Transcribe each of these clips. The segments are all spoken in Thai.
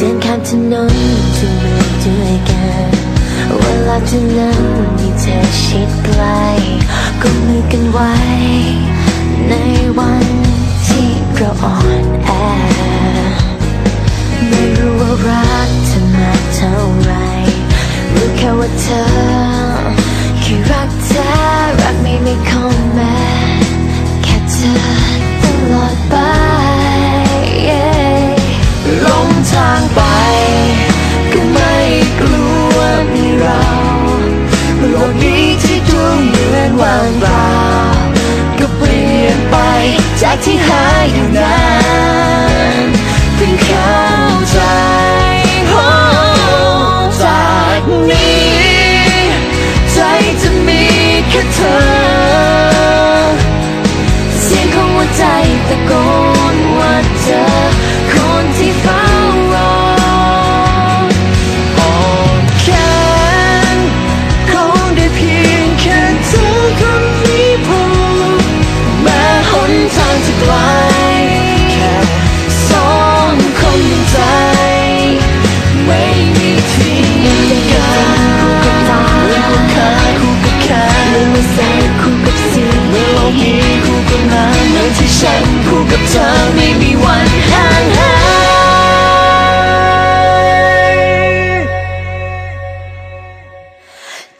เดินข้ามถนนจะเมือด้วยกันเวลาเท่านั้นมีเธอชิดใกล้ก็มือกันไว้ ในวันที่เราอ่อนแอ ไม่รู้ว่ารักเธอมากเท่าไรรู้แค่ว่าเธอ แค่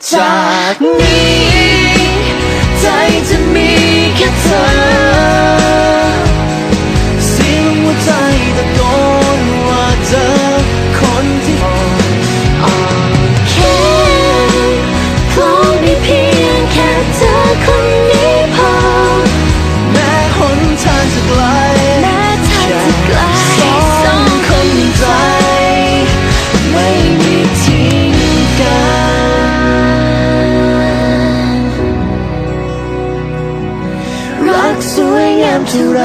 จากนี้ ใจจะมีแค่เธอ เท่าไร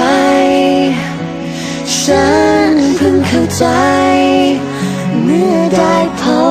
ฉันเพิ่งเข้าใจ เมื่อได้พบเธอ